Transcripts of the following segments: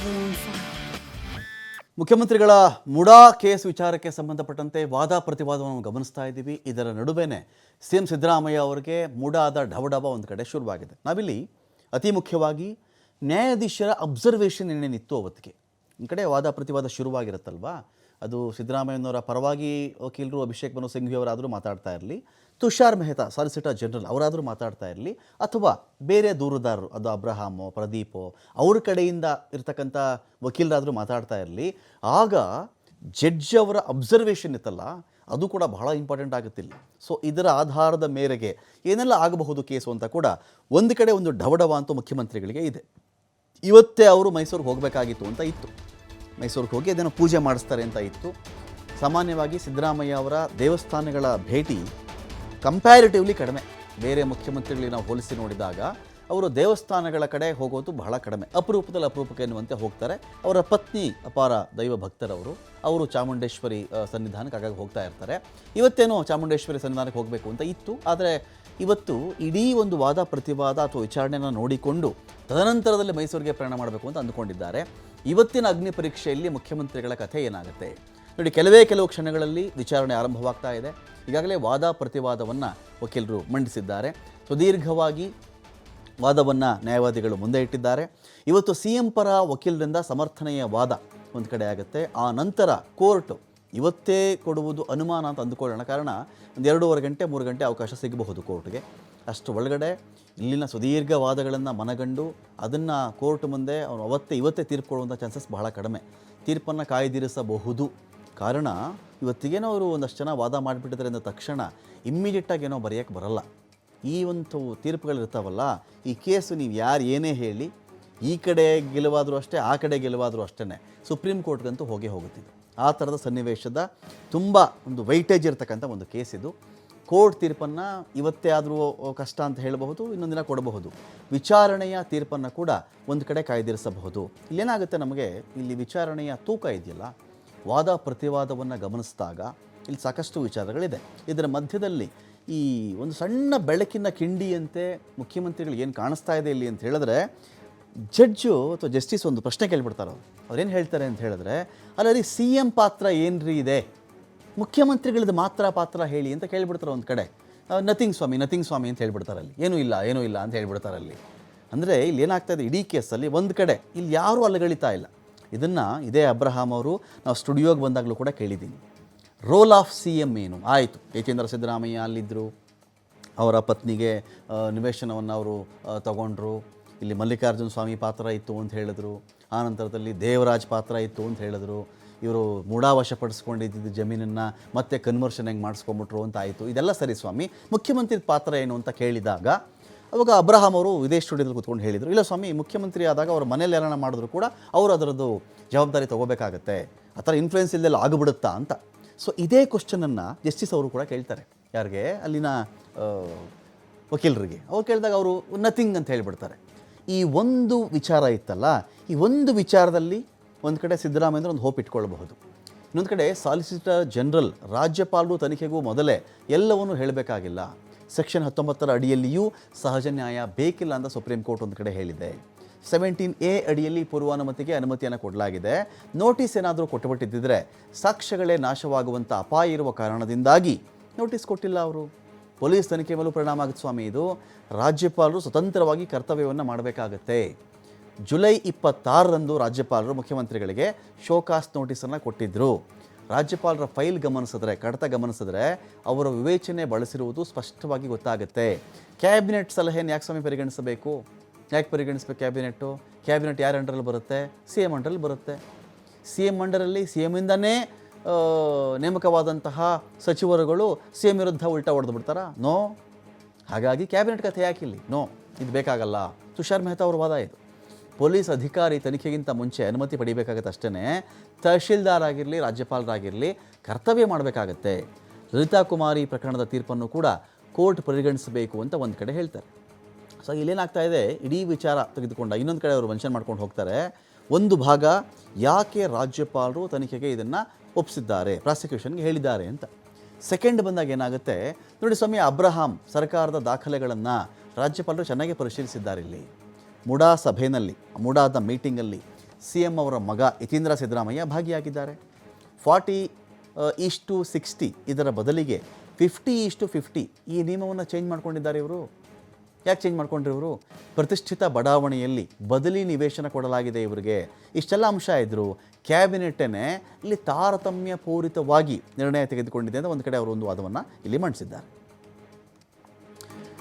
Babylon 5. ಮುಖ್ಯಮಂತ್ರಿಗಳ MUDA case ವಿಚಾರಕ್ಕೆ ಸಂಬಂಧಪಟ್ಟಂತೆ ವಾದ ಪ್ರತಿವಾದವನ್ನು ಗಮನಿಸ್ತಾ ಇದ್ದೀವಿ. ಇದರ ನಡುವೆನೇ ಸಿ ಎಂ ಸಿದ್ದರಾಮಯ್ಯ ಅವರಿಗೆ ಮುಡಾದ ಢವಢವ ಒಂದು ಕಡೆ ಶುರುವಾಗಿದೆ. ನಾವಿಲ್ಲಿ ಅತಿ ಮುಖ್ಯವಾಗಿ ನ್ಯಾಯಾಧೀಶರ ಅಬ್ಸರ್ವೇಷನ್ ಏನೇನಿತ್ತು ಅವತ್ತಿಗೆ? ಒಂದು ಕಡೆ ವಾದ ಪ್ರತಿವಾದ ಶುರುವಾಗಿರುತ್ತಲ್ವಾ? ಅದು ಸಿದ್ದರಾಮಯ್ಯನವರ ಪರವಾಗಿ ವಕೀಲರು ಅಭಿಷೇಕ್ ಮನು ಸಿಂಘ್ವಿ ಅವರಾದರೂ ಮಾತಾಡ್ತಾ ಇರಲಿ. ತುಷಾರ್ ಮೆಹ್ತಾ, ಸಾಲಿಸಿಟರ್ ಜನರಲ್, ಅವರಾದರೂ ಮಾತಾಡ್ತಾ ಇರಲಿ. ಅಥವಾ ಬೇರೆ ದೂರುದಾರರು, ಅದು ಅಬ್ರಹಾಮೋ, ಪ್ರದೀಪೋ, ಅವ್ರ ಕಡೆಯಿಂದ ಇರ್ತಕ್ಕಂಥ ವಕೀಲರಾದರೂ ಮಾತಾಡ್ತಾ ಇರಲಿ. ಆಗ ಜಡ್ಜ್ ಅವರ ಅಬ್ಸರ್ವೇಷನ್ ಇತ್ತಲ್ಲ, ಅದು ಕೂಡ ಬಹಳ ಇಂಪಾರ್ಟೆಂಟ್ ಆಗುತ್ತಿಲ್ಲ. ಸೊ ಇದರ ಆಧಾರದ ಮೇರೆಗೆ ಏನೆಲ್ಲ ಆಗಬಹುದು ಕೇಸು ಅಂತ ಕೂಡ ಒಂದು ಕಡೆ ಒಂದು ಢವಢವ ಅಂತೂ ಮುಖ್ಯಮಂತ್ರಿಗಳಿಗೆ ಇದೆ. ಇವತ್ತೇ ಅವರು ಮೈಸೂರಿಗೆ ಹೋಗಬೇಕಾಗಿತ್ತು ಅಂತ ಇತ್ತು. ಮೈಸೂರಿಗೆ ಹೋಗಿ ಅದನ್ನು ಪೂಜೆ ಮಾಡಿಸ್ತಾರೆ ಅಂತ ಇತ್ತು. ಸಾಮಾನ್ಯವಾಗಿ ಸಿದ್ದರಾಮಯ್ಯ ಅವರ ದೇವಸ್ಥಾನಗಳ ಭೇಟಿ ಕಂಪ್ಯಾರಿಟಿವ್ಲಿ ಕಡಿಮೆ. ಬೇರೆ ಮುಖ್ಯಮಂತ್ರಿಗಳಿಗೆ ನಾವು ಹೋಲಿಸಿ ನೋಡಿದಾಗ ಅವರು ದೇವಸ್ಥಾನಗಳ ಕಡೆ ಹೋಗೋದು ಬಹಳ ಕಡಿಮೆ. ಅಪರೂಪದಲ್ಲಿ ಅಪರೂಪಕ್ಕೆ ಎನ್ನುವಂತೆ ಹೋಗ್ತಾರೆ. ಅವರ ಪತ್ನಿ ಅಪಾರ ದೈವ ಭಕ್ತರವರು. ಅವರು ಚಾಮುಂಡೇಶ್ವರಿ ಸನ್ನಿಧಾನಕ್ಕೆ ಆಗಾಗ ಹೋಗ್ತಾ ಇರ್ತಾರೆ. ಇವತ್ತೇನೋ ಚಾಮುಂಡೇಶ್ವರಿ ಸನ್ನಿಧಾನಕ್ಕೆ ಹೋಗಬೇಕು ಅಂತ ಇತ್ತು. ಆದರೆ ಇವತ್ತು ಇಡೀ ಒಂದು ವಾದ, ಪ್ರತಿವಾದ ಅಥವಾ ವಿಚಾರಣೆಯನ್ನು ನೋಡಿಕೊಂಡು ತದನಂತರದಲ್ಲಿ ಮೈಸೂರಿಗೆ ಪ್ರಯಾಣ ಮಾಡಬೇಕು ಅಂತ ಅಂದುಕೊಂಡಿದ್ದಾರೆ. ಇವತ್ತಿನ ಅಗ್ನಿ ಪರೀಕ್ಷೆಯಲ್ಲಿ ಮುಖ್ಯಮಂತ್ರಿಗಳ ಕಥೆ ಏನಾಗುತ್ತೆ? ನೋಡಿ, ಕೆಲವೇ ಕೆಲವು ಕ್ಷಣಗಳಲ್ಲಿ ವಿಚಾರಣೆ ಆರಂಭವಾಗ್ತಾ ಇದೆ. ಈಗಾಗಲೇ ವಾದ ಪ್ರತಿವಾದವನ್ನು ವಕೀಲರು ಮಂಡಿಸಿದ್ದಾರೆ. ಸುದೀರ್ಘವಾಗಿ ವಾದವನ್ನು ನ್ಯಾಯವಾದಿಗಳು ಮುಂದೆ ಇಟ್ಟಿದ್ದಾರೆ. ಇವತ್ತು ಸಿ ಎಂ ಪರ ವಕೀಲರಿಂದ ಸಮರ್ಥನೆಯ ವಾದ ಒಂದು ಕಡೆ ಆಗುತ್ತೆ. ಆ ನಂತರ ಕೋರ್ಟು ಇವತ್ತೇ ಕೊಡುವುದು ಅನುಮಾನ ಅಂತ ಅಂದುಕೊಳ್ಳೋಣ. ಕಾರಣ ಒಂದು ಎರಡೂವರೆ ಗಂಟೆ, ಮೂರು ಗಂಟೆ ಅವಕಾಶ ಸಿಗಬಹುದು ಕೋರ್ಟ್ಗೆ. ಅಷ್ಟು ಒಳಗಡೆ ಇಲ್ಲಿನ ಸುದೀರ್ಘ ವಾದಗಳನ್ನು ಮನಗಂಡು ಅದನ್ನು ಕೋರ್ಟ್ ಮುಂದೆ ಅವನು ಅವತ್ತೇ, ಇವತ್ತೇ ತೀರ್ಪು ಕೊಡುವಂಥ ಚಾನ್ಸಸ್ ಬಹಳ ಕಡಿಮೆ. ತೀರ್ಪನ್ನು ಕಾಯ್ದಿರಿಸಬಹುದು. ಕಾರಣ ಇವತ್ತಿಗೇನೋ ಅವರು ಒಂದಷ್ಟು ಜನ ವಾದ ಮಾಡಿಬಿಟ್ಟಿದ್ದಾರೆ ಅಂದ ತಕ್ಷಣ ಇಮ್ಮಿಡಿಯೇಟಾಗಿ ಏನೋ ಬರೆಯೋಕ್ಕೆ ಬರಲ್ಲ. ಈ ಒಂದು ತೀರ್ಪುಗಳಿರ್ತಾವಲ್ಲ ಈ ಕೇಸು ನೀವು ಯಾರು ಏನೇ ಹೇಳಿ, ಈ ಕಡೆ ಗೆಲುವಾದರೂ ಅಷ್ಟೇ, ಆ ಕಡೆ ಗೆಲುವಾದರೂ ಅಷ್ಟೇ ಸುಪ್ರೀಂ ಕೋರ್ಟ್ಗಂತೂ ಹೋಗೇ ಹೋಗುತ್ತಿದ್ದು ಆ ಥರದ ಸನ್ನಿವೇಶದ ತುಂಬ ಒಂದು ವೈಟೇಜ್ ಇರತಕ್ಕಂಥ ಒಂದು ಕೇಸ್ ಇದು. ಕೋರ್ಟ್ ತೀರ್ಪನ್ನು ಇವತ್ತೇ ಆದರೂ ಕಷ್ಟ ಅಂತ ಹೇಳಬಹುದು, ಇನ್ನೊಂದು ದಿನ ಕೊಡಬಹುದು. ವಿಚಾರಣೆಯ ತೀರ್ಪನ್ನು ಕೂಡ ಒಂದು ಕಡೆ ಕಾಯ್ದಿರಿಸಬಹುದು. ಇಲ್ಲೇನಾಗುತ್ತೆ ನಮಗೆ, ಇಲ್ಲಿ ವಿಚಾರಣೆಯ ತೂಕ ಇದೆಯಲ್ಲ ವಾದ ಪ್ರತಿವಾದವನ್ನು ಗಮನಿಸಿದಾಗ ಇಲ್ಲಿ ಸಾಕಷ್ಟು ವಿಚಾರಗಳಿದೆ. ಇದರ ಮಧ್ಯದಲ್ಲಿ ಈ ಒಂದು ಸಣ್ಣ ಬೆಳಕಿನ ಕಿಂಡಿಯಂತೆ ಮುಖ್ಯಮಂತ್ರಿಗಳು ಏನು ಕಾಣಿಸ್ತಾ ಇದೆ ಇಲ್ಲಿ ಅಂತ ಹೇಳಿದ್ರೆ, ಜಡ್ಜು ಅಥವಾ ಜಸ್ಟಿಸ್ ಒಂದು ಪ್ರಶ್ನೆ ಕೇಳ್ಬಿಡ್ತಾರೆ ಅವರು. ಅವ್ರೇನು ಹೇಳ್ತಾರೆ ಅಂತ ಹೇಳಿದ್ರೆ ಅಲ್ಲರಿ ಸಿ ಎಂ ಪಾತ್ರ ಏನ್ರಿ ಇದೆ? ಮುಖ್ಯಮಂತ್ರಿಗಳದ್ದು ಮಾತ್ರ ಪಾತ್ರ ಹೇಳಿ ಅಂತ ಕೇಳಿಬಿಡ್ತಾರೆ ಒಂದು ಕಡೆ. ನಥಿಂಗ್ ಸ್ವಾಮಿ ನಥಿಂಗ್ ಸ್ವಾಮಿ ಅಂತ ಹೇಳ್ಬಿಡ್ತಾರೆ ಅಲ್ಲಿ. ಏನೂ ಇಲ್ಲ ಏನೂ ಇಲ್ಲ ಅಂತ ಹೇಳ್ಬಿಡ್ತಾರೆ ಅಲ್ಲಿ. ಅಂದರೆ ಇಲ್ಲಿ ಏನಾಗ್ತಾ ಇದೆ, ಇಡೀ ಕೇಸಲ್ಲಿ ಒಂದು ಕಡೆ, ಇಲ್ಲಿ ಯಾರೂ ಅಲ್ಲಗಳಿತಾ ಇಲ್ಲ. ಇದನ್ನು ಇದೇ ಅಬ್ರಹಾಂ ಅವರು ನಾವು ಸ್ಟುಡಿಯೋಗೆ ಬಂದಾಗಲೂ ಕೂಡ ಕೇಳಿದ್ದೀನಿ ರೋಲ್ ಆಫ್ ಸಿ ಎಂ ಏನು? ಆಯಿತು. ಏಕೆಂದ್ರ ಸಿದ್ದರಾಮಯ್ಯ ಅಲ್ಲಿದ್ದರು ಅವರ ಪತ್ನಿಗೆ ನಿವೇಶನವನ್ನು ಅವರು ತಗೊಂಡ್ರು. ಇಲ್ಲಿ ಮಲ್ಲಿಕಾರ್ಜುನ ಸ್ವಾಮಿ ಪಾತ್ರ ಇತ್ತು ಅಂತ ಹೇಳಿದ್ರು. ಆ ನಂತರದಲ್ಲಿ ದೇವರಾಜ್ ಪಾತ್ರ ಇತ್ತು ಅಂತ ಹೇಳಿದ್ರು. ಇವರು ಮೂಢಾವಶಪಡಿಸ್ಕೊಂಡಿದ್ದ ಜಮೀನನ್ನು ಮತ್ತೆ ಕನ್ವರ್ಷನ್ ಹೆಂಗೆ ಮಾಡಿಸ್ಕೊಂಬಿಟ್ರು ಅಂತ ಆಯಿತು. ಇದೆಲ್ಲ ಸರಿ ಸ್ವಾಮಿ. ಮುಖ್ಯಮಂತ್ರಿ ಪಾತ್ರ ಏನು ಅಂತ ಕೇಳಿದಾಗ ಅವಾಗ ಅಬ್ರಹಾಂ ಅವರು ವಿದೇಶ ಸ್ಟುಡಿಯೋದಲ್ಲಿ ಕೂತ್ಕೊಂಡು ಹೇಳಿದರು. ಇಲ್ಲ ಸ್ವಾಮಿ, ಮುಖ್ಯಮಂತ್ರಿ ಆದಾಗ ಅವ್ರ ಮನೇಲಿ ಏನಾರ ಮಾಡಿದ್ರು ಕೂಡ ಅವರು ಅದರದ್ದು ಜವಾಬ್ದಾರಿ ತೊಗೋಬೇಕಾಗತ್ತೆ. ಆ ಥರ ಇನ್ಫ್ಲುಯೆನ್ಸ್ ಇಲ್ದೆಲ್ಲ ಆಗಿಬಿಡುತ್ತಾ ಅಂತ. ಸೊ ಇದೇ ಕ್ವಶನನ್ನು ಜಸ್ಟಿಸ್ ಅವರು ಕೂಡ ಕೇಳ್ತಾರೆ. ಯಾರಿಗೆ? ಅಲ್ಲಿನ ವಕೀಲರಿಗೆ. ಅವ್ರು ಕೇಳಿದಾಗ ಅವರು ನಥಿಂಗ್ ಅಂತ ಹೇಳಿಬಿಡ್ತಾರೆ. ಈ ಒಂದು ವಿಚಾರ ಇತ್ತಲ್ಲ, ಈ ಒಂದು ವಿಚಾರದಲ್ಲಿ ಒಂದು ಕಡೆ ಸಿದ್ದರಾಮಯ್ಯ ಒಂದು ಹೋಪ್ ಇಟ್ಕೊಳ್ಬಹುದು. ಇನ್ನೊಂದು ಕಡೆ ಸಾಲಿಸಿಟರ್ ಜನರಲ್ ರಾಜ್ಯಪಾಲರು ತನಿಖೆಗೂ ಮೊದಲೇ ಎಲ್ಲವನ್ನೂ ಹೇಳಬೇಕಾಗಿಲ್ಲ. ಸೆಕ್ಷನ್ ಹತ್ತೊಂಬತ್ತರ ಅಡಿಯಲ್ಲಿಯೂ ಸಹಜ ನ್ಯಾಯ ಬೇಕಿಲ್ಲ ಅಂತ ಸುಪ್ರೀಂ ಕೋರ್ಟ್ ಒಂದು ಕಡೆ ಹೇಳಿದೆ. ಸೆವೆಂಟೀನ್ ಎ ಅಡಿಯಲ್ಲಿ ಪೂರ್ವಾನುಮತಿಗೆ ಅನುಮತಿಯನ್ನು ಕೊಡಲಾಗಿದೆ. ನೋಟಿಸ್ ಏನಾದರೂ ಕೊಟ್ಟುಬಿಟ್ಟಿದ್ದರೆ ಸಾಕ್ಷ್ಯಗಳೇ ನಾಶವಾಗುವಂಥ ಅಪಾಯ ಇರುವ ಕಾರಣದಿಂದಾಗಿ ನೋಟಿಸ್ ಕೊಟ್ಟಿಲ್ಲ ಅವರು. ಪೊಲೀಸ್ ತನಿಖೆ ಮೇಲೂ ಪರಿಣಾಮ ಆಗುತ್ತೆ ಸ್ವಾಮಿ ಇದು. ರಾಜ್ಯಪಾಲರು ಸ್ವತಂತ್ರವಾಗಿ ಕರ್ತವ್ಯವನ್ನು ಮಾಡಬೇಕಾಗತ್ತೆ. ಜುಲೈ ಇಪ್ಪತ್ತಾರರಂದು ರಾಜ್ಯಪಾಲರು ಮುಖ್ಯಮಂತ್ರಿಗಳಿಗೆ ಶೋಕಾಸ್ ನೋಟಿಸನ್ನು ಕೊಟ್ಟಿದ್ದರು ರಾಜ್ಯಪಾಲರ ಫೈಲ್ ಗಮನಿಸಿದ್ರೆ, ಕಡತ ಗಮನಿಸಿದ್ರೆ ಅವರ ವಿವೇಚನೆ ಬಳಸಿರುವುದು ಸ್ಪಷ್ಟವಾಗಿ ಗೊತ್ತಾಗುತ್ತೆ. ಕ್ಯಾಬಿನೆಟ್ ಸಲಹೆಯನ್ನು ಯಾಕೆ ಸ್ವಾಮಿ ಪರಿಗಣಿಸಬೇಕು? ಯಾಕೆ ಪರಿಗಣಿಸಬೇಕು ಕ್ಯಾಬಿನೆಟ್ಟು? ಕ್ಯಾಬಿನೆಟ್ ಯಾರ ಅಂಡರಲ್ಲಿ ಬರುತ್ತೆ? ಸಿ ಎಂ ಅಂಡ್ರಲ್ಲಿ ಬರುತ್ತೆ. ಸಿ ಎಂ ಅಂಡರಲ್ಲಿ ಸಿ ಇಂದನೇ ನೇಮಕವಾದಂತಹ ಸಚಿವರುಗಳು ಸಿ ಎಂ ವಿರುದ್ಧ ಉಲ್ಟಾ ಹೊಡೆದು ಬಿಡ್ತಾರಾ? ನೋ. ಹಾಗಾಗಿ ಕ್ಯಾಬಿನೆಟ್ ಕಥೆ ಯಾಕಿಲ್ಲಿ? ನೋ. ಇದು ಬೇಕಾಗಲ್ಲ. ತುಷಾರ್ ಮೆಹ್ತಾ ಅವ್ರ ವಾದ ಇದು. ಪೊಲೀಸ್ ಅಧಿಕಾರಿ ತನಿಖೆಗಿಂತ ಮುಂಚೆ ಅನುಮತಿ ಪಡಿಬೇಕಾಗತ್ತೆ ಅಷ್ಟೇ ತಹಶೀಲ್ದಾರ್ ಆಗಿರಲಿ ರಾಜ್ಯಪಾಲರಾಗಿರಲಿ ಕರ್ತವ್ಯ ಮಾಡಬೇಕಾಗತ್ತೆ. ಲಲಿತಾ ಕುಮಾರಿ ಪ್ರಕರಣದ ತೀರ್ಪನ್ನು ಕೂಡ ಕೋರ್ಟ್ ಪರಿಗಣಿಸಬೇಕು ಅಂತ ಒಂದು ಕಡೆ ಹೇಳ್ತಾರೆ. ಸೊ ಇಲ್ಲೇನಾಗ್ತಾ ಇದೆ? ಇಡೀ ವಿಚಾರ ತೆಗೆದುಕೊಂಡ ಇನ್ನೊಂದು ಕಡೆ ಅವರು ಮೆನ್ಷನ್ ಮಾಡ್ಕೊಂಡು ಹೋಗ್ತಾರೆ. ಒಂದು ಭಾಗ, ಯಾಕೆ ರಾಜ್ಯಪಾಲರು ತನಿಖೆಗೆ ಇದನ್ನು ಒಪ್ಪಿಸಿದ್ದಾರೆ ಪ್ರಾಸಿಕ್ಯೂಷನ್ಗೆ ಹೇಳಿದ್ದಾರೆ ಅಂತ. ಸೆಕೆಂಡ್ ಬಂದಾಗ ಏನಾಗುತ್ತೆ? ನೋಡಿ ಸ್ವಾಮಿ, ಅಬ್ರಹಾಂ ಸರ್ಕಾರದ ದಾಖಲೆಗಳನ್ನು ರಾಜ್ಯಪಾಲರು ಚೆನ್ನಾಗಿ ಪರಿಶೀಲಿಸಿದ್ದಾರೆ ಇಲ್ಲಿ. ಮುಡಾ ಸಭೆಯಲ್ಲಿ ಮುಡಾದ ಮೀಟಿಂಗಲ್ಲಿ ಸಿ ಎಂ ಅವರ ಮಗ ಯತೀಂದ್ರ ಸಿದ್ದರಾಮಯ್ಯ ಭಾಗಿಯಾಗಿದ್ದಾರೆ. ಫಾರ್ಟಿ ಇಷ್ಟು ಸಿಕ್ಸ್ಟಿ ಇದರ ಬದಲಿಗೆ ಫಿಫ್ಟಿ ಇಷ್ಟು ಫಿಫ್ಟಿ ಈ ನಿಯಮವನ್ನು ಚೇಂಜ್ ಮಾಡ್ಕೊಂಡಿದ್ದಾರೆ ಇವರು. ಯಾಕೆ ಚೇಂಜ್ ಮಾಡ್ಕೊಂಡ್ರಿ ಇವರು? ಪ್ರತಿಷ್ಠಿತ ಬಡಾವಣೆಯಲ್ಲಿ ಬದಲಿ ನಿವೇಶನ ಕೊಡಲಾಗಿದೆ ಇವರಿಗೆ. ಇಷ್ಟೆಲ್ಲ ಅಂಶ ಇದ್ದರು ಕ್ಯಾಬಿನೆಟ್ಟೇ ಇಲ್ಲಿ ತಾರತಮ್ಯ ಪೂರಿತವಾಗಿ ನಿರ್ಣಯ ತೆಗೆದುಕೊಂಡಿದೆ ಅಂತ ಒಂದು ಕಡೆ ಅವರು ಒಂದು ವಾದವನ್ನು ಇಲ್ಲಿ ಮಂಡಿಸಿದ್ದಾರೆ.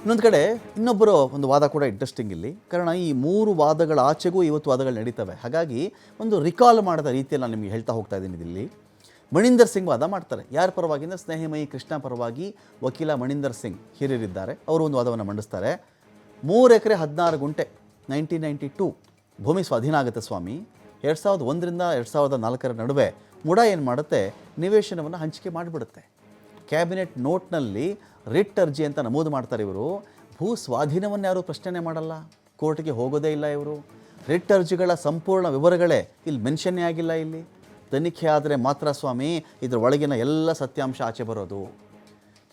ಇನ್ನೊಂದು ಕಡೆ ಇನ್ನೊಬ್ಬರು ಒಂದು ವಾದ ಕೂಡ ಇಂಟ್ರೆಸ್ಟಿಂಗ್ ಇಲ್ಲಿ. ಕಾರಣ ಈ ಮೂರು ವಾದಗಳ ಆಚೆಗೂ ಇವತ್ತು ವಾದಗಳು ನಡೀತವೆ. ಹಾಗಾಗಿ ಒಂದು ರಿಕಾಲ್ ಮಾಡಿದ ರೀತಿಯಲ್ಲಿ ನಾನು ನಿಮಗೆ ಹೇಳ್ತಾ ಹೋಗ್ತಾ ಇದ್ದೀನಿ ಇಲ್ಲಿ. ಮಣಿಂದರ್ ಸಿಂಗ್ ವಾದ ಮಾಡ್ತಾರೆ. ಯಾರ ಪರವಾಗಿ? ಅಂದರೆ ಸ್ನೇಹಿಮಯಿ ಕೃಷ್ಣ ಪರವಾಗಿ ವಕೀಲ ಮಣಿಂದರ್ ಸಿಂಗ್ ಹಿರಿಯರಿದ್ದಾರೆ. ಅವರು ಒಂದು ವಾದವನ್ನು ಮಂಡಿಸ್ತಾರೆ. ಮೂರು ಎಕರೆ ಹದಿನಾರು ಗುಂಟೆ ನೈನ್ಟೀನ್ ನೈಂಟಿ ಟೂ ಭೂಮಿ ಸ್ವಾಧೀನ ಆಗುತ್ತೆ ಸ್ವಾಮಿ. ಎರಡು ಸಾವಿರದ ಒಂದರಿಂದ ಎರಡು ಸಾವಿರದ ನಾಲ್ಕರ ನಡುವೆ ಮುಡ ಏನು ಮಾಡುತ್ತೆ? ನಿವೇಶನವನ್ನು ಹಂಚಿಕೆ ಮಾಡಿಬಿಡುತ್ತೆ. ಕ್ಯಾಬಿನೆಟ್ ನೋಟ್ನಲ್ಲಿ ರಿಟ್ ಅರ್ಜಿ ಅಂತ ನಮೂದು ಮಾಡ್ತಾರೆ ಇವರು. ಭೂ ಸ್ವಾಧೀನವನ್ನು ಯಾರೂ ಪ್ರಶ್ನೆ ಮಾಡಲ್ಲ? ಕೋರ್ಟ್ಗೆ ಹೋಗೋದೇ ಇಲ್ಲ ಇವರು. ರಿಟ್ ಅರ್ಜಿಗಳ ಸಂಪೂರ್ಣ ವಿವರಗಳೇ ಇಲ್ಲಿ ಮೆನ್ಷನ್ನೇ ಆಗಿಲ್ಲ ಇಲ್ಲಿ. ತನಿಖೆ ಆದರೆ ಮಾತ್ರ ಸ್ವಾಮಿ, ಇದರ ಒಳಗಿನ ಎಲ್ಲ ಸತ್ಯಾಂಶ ಆಚೆ ಬರೋದು.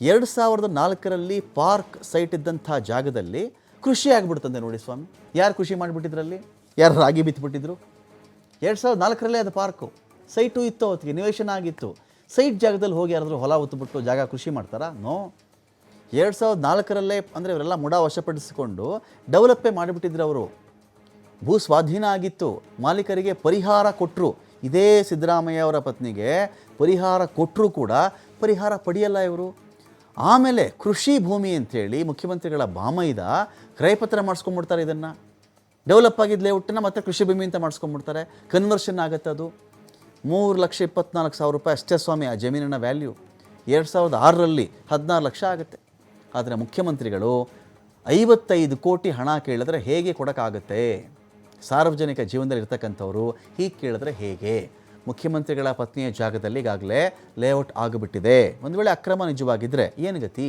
ಎರಡು ಸಾವಿರದ ನಾಲ್ಕರಲ್ಲಿ ಪಾರ್ಕ್ ಸೈಟ್ ಇದ್ದಂಥ ಜಾಗದಲ್ಲಿ ಕೃಷಿ ಆಗಿಬಿಡ್ತಂತೆ ನೋಡಿ ಸ್ವಾಮಿ. ಯಾರು ಕೃಷಿ ಮಾಡಿಬಿಟ್ಟಿದ್ರಲ್ಲಿ? ಯಾರು ರಾಗಿ ಬಿತ್ತುಬಿಟ್ಟಿದ್ರು ಎರಡು ಸಾವಿರದ ನಾಲ್ಕರಲ್ಲೇ ಅದು ಪಾರ್ಕು. ಸೈಟು ಇತ್ತು ಅವತ್ತಿಗೆ, ನಿವೇಶನ ಆಗಿತ್ತು. ಸೈಟ್ ಜಾಗದಲ್ಲಿ ಹೋಗಿ ಯಾರಾದರೂ ಹೊಲ ಉತ್ತುಬಿಟ್ಟು ಜಾಗ ಕೃಷಿ ಮಾಡ್ತಾರಾ? ನೋ ಎರಡು ಸಾವಿರದ ನಾಲ್ಕರಲ್ಲೇ ಅಂದರೆ ಇವರೆಲ್ಲ ಮುಡ ವಶಪಡಿಸಿಕೊಂಡು ಡೆವಲಪ್ಪೇ ಮಾಡಿಬಿಟ್ಟಿದ್ರು ಅವರು. ಭೂ ಸ್ವಾಧೀನ ಆಗಿತ್ತು. ಮಾಲೀಕರಿಗೆ ಪರಿಹಾರ ಕೊಟ್ಟರು ಇದೇ ಸಿದ್ದರಾಮಯ್ಯ ಅವರ ಪತ್ನಿಗೆ ಪರಿಹಾರ ಕೊಟ್ಟರೂ ಕೂಡ ಪರಿಹಾರ ಪಡೆಯಲ್ಲ ಇವರು. ಆಮೇಲೆ ಕೃಷಿ ಭೂಮಿ ಅಂಥೇಳಿ ಮುಖ್ಯಮಂತ್ರಿಗಳ ಬಾಮೈದ ಕ್ರಯಪತ್ರ ಮಾಡಿಸ್ಕೊಂಡ್ಬಿಡ್ತಾರೆ ಇದನ್ನು. ಡೆವಲಪ್ ಆಗಿದ್ದ ಲೇಔಟನ್ನ ಮತ್ತೆ ಕೃಷಿ ಭೂಮಿ ಅಂತ ಮಾಡಿಸ್ಕೊಂಡ್ಬಿಡ್ತಾರೆ. ಕನ್ವರ್ಷನ್ ಆಗುತ್ತೆ ಅದು. ಮೂರು ಲಕ್ಷ ಇಪ್ಪತ್ನಾಲ್ಕು ಸಾವಿರ ರೂಪಾಯಿ ಅಷ್ಟೇ ಸ್ವಾಮಿ, ಆ ಜಮೀನಿನ ವ್ಯಾಲ್ಯೂ ಎರಡು ಸಾವಿರದ ಆರರಲ್ಲಿ ಹದಿನಾರು ಲಕ್ಷ ಆಗುತ್ತೆ. ಆದರೆ ಮುಖ್ಯಮಂತ್ರಿಗಳು ಐವತ್ತೈದು ಕೋಟಿ ಹಣ ಕೇಳಿದ್ರೆ ಹೇಗೆ ಕೊಡೋಕ್ಕಾಗುತ್ತೆ? ಸಾರ್ವಜನಿಕ ಜೀವನದಲ್ಲಿ ಇರ್ತಕ್ಕಂಥವ್ರು ಹೀಗೆ ಕೇಳಿದ್ರೆ ಹೇಗೆ? ಮುಖ್ಯಮಂತ್ರಿಗಳ ಪತ್ನಿಯ ಜಾಗದಲ್ಲಿ ಈಗಾಗಲೇ ಲೇಔಟ್ ಆಗಿಬಿಟ್ಟಿದೆ. ಒಂದು ವೇಳೆ ಅಕ್ರಮ ನಿಜವಾಗಿದ್ದರೆ ಏನು ಗತಿ?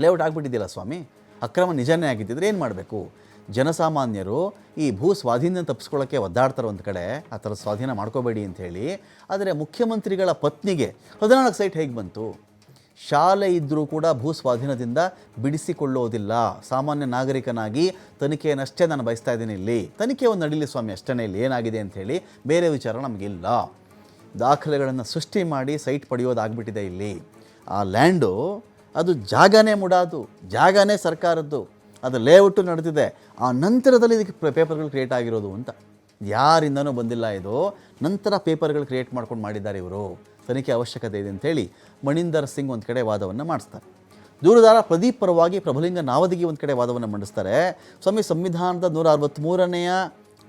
ಲೇಔಟ್ ಆಗಿಬಿಟ್ಟಿದ್ದಿಲ್ಲ ಸ್ವಾಮಿ? ಅಕ್ರಮ ನಿಜನೇ ಆಗಿದ್ದಿದ್ರೆ ಏನು ಮಾಡಬೇಕು? ಜನಸಾಮಾನ್ಯರು ಈ ಭೂ ಸ್ವಾಧೀನ ತಪ್ಪಿಸ್ಕೊಳ್ಳೋಕ್ಕೆ ಒದ್ದಾಡ್ತಾರೆ ಒಂದು ಕಡೆ, ಆ ಥರ ಸ್ವಾಧೀನ ಮಾಡ್ಕೋಬೇಡಿ ಅಂತ ಹೇಳಿ. ಆದರೆ ಮುಖ್ಯಮಂತ್ರಿಗಳ ಪತ್ನಿಗೆ ಹದಿನಾಲ್ಕು ಸೈಟ್ ಹೇಗೆ ಬಂತು? ಶಾಲೆ ಇದ್ದರೂ ಕೂಡ ಭೂ ಸ್ವಾಧೀನದಿಂದ ಬಿಡಿಸಿಕೊಳ್ಳೋದಿಲ್ಲ. ಸಾಮಾನ್ಯ ನಾಗರಿಕನಾಗಿ ತನಿಖೆಯನ್ನಷ್ಟೇ ನಾನು ಬಯಸ್ತಾ ಇದ್ದೀನಿ ಇಲ್ಲಿ. ತನಿಖೆ ಒಂದು ನಡೀಲಿ ಸ್ವಾಮಿ ಅಷ್ಟೇ ಇಲ್ಲಿ ಏನಾಗಿದೆ ಅಂಥೇಳಿ ಬೇರೆ ವಿಚಾರ ನಮಗಿಲ್ಲ. ದಾಖಲೆಗಳನ್ನು ಸೃಷ್ಟಿ ಮಾಡಿ ಸೈಟ್ ಪಡೆಯೋದಾಗ್ಬಿಟ್ಟಿದೆ ಇಲ್ಲಿ. ಆ ಲ್ಯಾಂಡು ಅದು ಜಾಗನೇ ಮುಡಾದು, ಜಾಗನೇ ಸರ್ಕಾರದ್ದು. ಅದು ಲೇಔಟು ನಡೆದಿದೆ. ಆ ನಂತರದಲ್ಲಿ ಇದಕ್ಕೆ ಪೇಪರ್ಗಳು ಕ್ರಿಯೇಟ್ ಆಗಿರೋದು ಅಂತ. ಯಾರಿಂದನೂ ಬಂದಿಲ್ಲ ಇದು. ನಂತರ ಪೇಪರ್ಗಳು ಕ್ರಿಯೇಟ್ ಮಾಡ್ಕೊಂಡು ಮಾಡಿದ್ದಾರೆ ಇವರು. ತನಿಖೆ ಅವಶ್ಯಕತೆ ಇದೆ ಅಂತೇಳಿ ಮಣಿಂದರ್ ಸಿಂಗ್ ಒಂದು ಕಡೆ ವಾದವನ್ನು ಮಾಡಿಸ್ತಾರೆ. ದೂರದಾರ ಪ್ರದೀಪ್ ಪರವಾಗಿ ಪ್ರಭುಲಿಂಗ ನಾವದಿಗೆ ಒಂದು ಕಡೆ ವಾದವನ್ನು ಮಂಡಿಸ್ತಾರೆ. ಸ್ವಾಮಿ ಸಂವಿಧಾನದ ನೂರ ಅರವತ್ತ್ಮೂರನೆಯ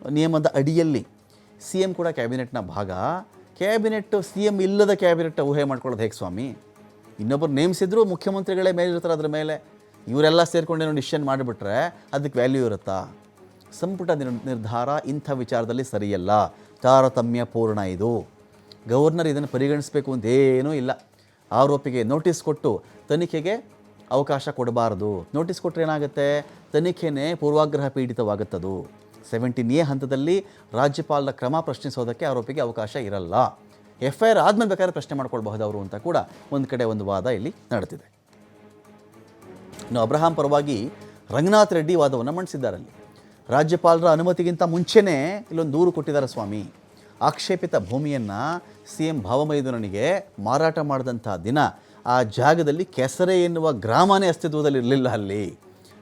ನಿಯಮದ ಅಡಿಯಲ್ಲಿ ಸಿ ಎಂ ಕೂಡ ಕ್ಯಾಬಿನೆಟ್ನ ಭಾಗ. ಕ್ಯಾಬಿನೆಟ್ ಸಿ ಎಂ ಇಲ್ಲದ ಕ್ಯಾಬಿನೆಟ್ ಊಹೆ ಮಾಡ್ಕೊಳ್ಳೋದು ಹೇಗೆ ಸ್ವಾಮಿ? ಇನ್ನೊಬ್ಬರು ನೇಮಿಸಿದ್ರು ಮುಖ್ಯಮಂತ್ರಿಗಳೇ ಮೇಲಿರ್ತಾರೆ ಅದರ ಮೇಲೆ. ಇವರೆಲ್ಲ ಸೇರಿಕೊಂಡೇನು ಡಿಸಿಷನ್ ಮಾಡಿಬಿಟ್ರೆ ಅದಕ್ಕೆ ವ್ಯಾಲ್ಯೂ ಇರುತ್ತಾ? ಸಂಪುಟ ನಿರ್- ನಿರ್ಧಾರ ಇಂಥ ವಿಚಾರದಲ್ಲಿ ಸರಿಯಲ್ಲ. ತಾರತಮ್ಯ ಪೂರ್ಣ ಇದು. ಗವರ್ನರ್ ಇದನ್ನು ಪರಿಗಣಿಸಬೇಕು ಅಂತ ಏನೂ ಇಲ್ಲ. ಆರೋಪಿಗೆ ನೋಟಿಸ್ ಕೊಟ್ಟು ತನಿಖೆಗೆ ಅವಕಾಶ ಕೊಡಬಾರದು. ನೋಟಿಸ್ ಕೊಟ್ಟರೆ ಏನಾಗುತ್ತೆ? ತನಿಖೆನೇ ಪೂರ್ವಾಗ್ರಹ ಪೀಡಿತವಾಗುತ್ತದು. ಸೆವೆಂಟೀನ್ ಎ ಹಂತದಲ್ಲಿ ರಾಜ್ಯಪಾಲರ ಕ್ರಮ ಪ್ರಶ್ನಿಸೋದಕ್ಕೆ ಆರೋಪಿಗೆ ಅವಕಾಶ ಇರಲ್ಲ. ಎಫ್ ಐ ಆರ್ ಆದಮೇಲೆ ಬೇಕಾದ್ರೆ ಪ್ರಶ್ನೆ ಮಾಡ್ಕೊಳ್ಬಹುದು ಅವರು ಅಂತ ಕೂಡ ಒಂದು ಕಡೆ ಒಂದು ವಾದ ಇಲ್ಲಿ ನಡೆದಿದೆ. ಇನ್ನು ಅಬ್ರಹಾಂ ಪರವಾಗಿ ರಂಗನಾಥ್ ರೆಡ್ಡಿ ವಾದವನ್ನು ಮಂಡಿಸಿದ್ದಾರಲ್ಲಿ. ರಾಜ್ಯಪಾಲರ ಅನುಮತಿಗಿಂತ ಮುಂಚೆನೇ ಇಲ್ಲೊಂದು ದೂರು ಕೊಟ್ಟಿದ್ದಾರೆ ಸ್ವಾಮಿ. ಆಕ್ಷೇಪಿತ ಭೂಮಿಯನ್ನು ಸಿ ಎಂ ಭಾವಮೈದುನನಿಗೆ ಮಾರಾಟ ಮಾಡಿದಂಥ ದಿನ ಆ ಜಾಗದಲ್ಲಿ ಕೆಸರೆ ಎನ್ನುವ ಗ್ರಾಮನೇ ಅಸ್ತಿತ್ವದಲ್ಲಿ ಇರಲಿಲ್ಲ ಅಲ್ಲಿ.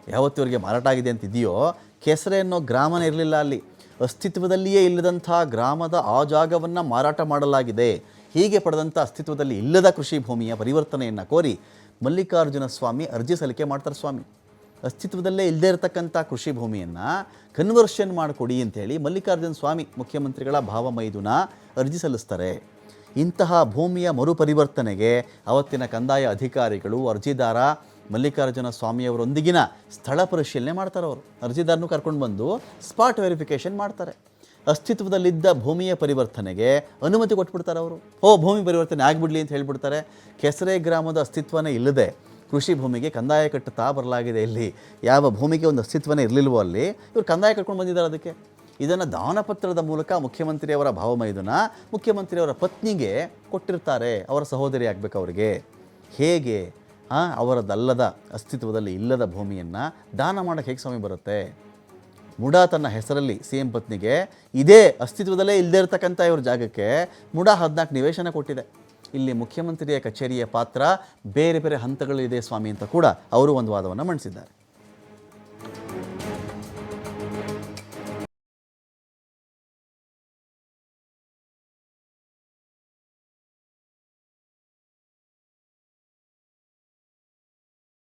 ಯಾವತ್ತಿವರೆಗೆ ಮಾರಾಟ ಆಗಿದೆ ಅಂತಿದೆಯೋ, ಕೆಸರೆ ಅನ್ನೋ ಗ್ರಾಮನೇ ಇರಲಿಲ್ಲ ಅಲ್ಲಿ. ಅಸ್ತಿತ್ವದಲ್ಲಿಯೇ ಇಲ್ಲದಂಥ ಗ್ರಾಮದ ಆ ಜಾಗವನ್ನು ಮಾರಾಟ ಮಾಡಲಾಗಿದೆ. ಹೀಗೆ ಪಡೆದಂಥ ಅಸ್ತಿತ್ವದಲ್ಲಿ ಇಲ್ಲದ ಕೃಷಿ ಭೂಮಿಯ ಪರಿವರ್ತನೆಯನ್ನು ಕೋರಿ ಮಲ್ಲಿಕಾರ್ಜುನ ಸ್ವಾಮಿ ಅರ್ಜಿ ಸಲ್ಲಿಕೆ ಮಾಡ್ತಾರೆ ಸ್ವಾಮಿ. ಅಸ್ತಿತ್ವದಲ್ಲೇ ಇಲ್ಲದೇ ಇರತಕ್ಕಂಥ ಕೃಷಿ ಭೂಮಿಯನ್ನು ಕನ್ವರ್ಷನ್ ಮಾಡಿಕೊಡಿ ಅಂತೇಳಿ ಮಲ್ಲಿಕಾರ್ಜುನ ಸ್ವಾಮಿ ಮುಖ್ಯಮಂತ್ರಿಗಳ ಭಾವಮೈದುನ ಅರ್ಜಿ ಸಲ್ಲಿಸ್ತಾರೆ. ಇಂತಹ ಭೂಮಿಯ ಮರುಪರಿವರ್ತನೆಗೆ ಅವತ್ತಿನ ಕಂದಾಯ ಅಧಿಕಾರಿಗಳು, ಅರ್ಜಿದಾರ, ಮಲ್ಲಿಕಾರ್ಜುನ ಸ್ವಾಮಿಯವರೊಂದಿಗಿನ ಸ್ಥಳ ಪರಿಶೀಲನೆ ಮಾಡ್ತಾರೆ ಅವರು. ಅರ್ಜಿದಾರನು ಕರ್ಕೊಂಡು ಬಂದು ಸ್ಪಾಟ್ ವೆರಿಫಿಕೇಷನ್ ಮಾಡ್ತಾರೆ. ಅಸ್ತಿತ್ವದಲ್ಲಿದ್ದ ಭೂಮಿಯ ಪರಿವರ್ತನೆಗೆ ಅನುಮತಿ ಕೊಟ್ಬಿಡ್ತಾರೆ ಅವರು. ಓ, ಭೂಮಿ ಪರಿವರ್ತನೆ ಆಗಿಬಿಡಲಿ ಅಂತ ಹೇಳಿಬಿಡ್ತಾರೆ. ಕೆಸರೆ ಗ್ರಾಮದ ಅಸ್ತಿತ್ವನೇ ಇಲ್ಲದೆ ಕೃಷಿ ಭೂಮಿಗೆ ಕಂದಾಯ ಕಟ್ಟುತ್ತಾ ಬರಲಾಗಿದೆ ಇಲ್ಲಿ. ಯಾವ ಭೂಮಿಗೆ ಒಂದು ಅಸ್ತಿತ್ವನೇ ಇರಲಿಲ್ವೋ ಅಲ್ಲಿ. ಇವರು ಕಂದಾಯ ಕಟ್ಕೊಂಡು ಬಂದಿದ್ದಾರೆ ಅದಕ್ಕೆ. ಇದನ್ನು ದಾನಪತ್ರದ ಮೂಲಕ ಮುಖ್ಯಮಂತ್ರಿಯವರ ಭಾವಮೈದುನ ಮುಖ್ಯಮಂತ್ರಿಯವರ ಪತ್ನಿಗೆ ಕೊಟ್ಟಿರ್ತಾರೆ. ಅವರ ಸಹೋದರಿ ಆಗಬೇಕು ಅವರಿಗೆ. ಹೇಗೆ? ಅವರದಲ್ಲದ ಅಸ್ತಿತ್ವದಲ್ಲಿ ಇಲ್ಲದ ಭೂಮಿಯನ್ನು ದಾನ ಮಾಡೋಕ್ಕೆ ಹೇಗೆ ಸ್ವಾಮಿ ಬರುತ್ತೆ? ಮುಡಾ ತನ್ನ ಹೆಸರಲ್ಲಿ ಸಿ ಎಂ ಪತ್ನಿಗೆ ಇದೇ ಅಸ್ತಿತ್ವದಲ್ಲೇ ಇಲ್ಲದೇ ಇರತಕ್ಕಂಥ ಇವ್ರ ಜಾಗಕ್ಕೆ ಮುಡಾ ಹದಿನಾಲ್ಕು ನಿವೇಶನ ಕೊಟ್ಟಿದೆ. ಇಲ್ಲಿ ಮುಖ್ಯಮಂತ್ರಿಯ ಕಚೇರಿಯ ಪಾತ್ರ ಬೇರೆ ಬೇರೆ ಹಂತಗಳಿದೆ ಸ್ವಾಮಿ ಅಂತ ಕೂಡ ಅವರು ಒಂದು ವಾದವನ್ನು ಮಂಡಿಸಿದ್ದಾರೆ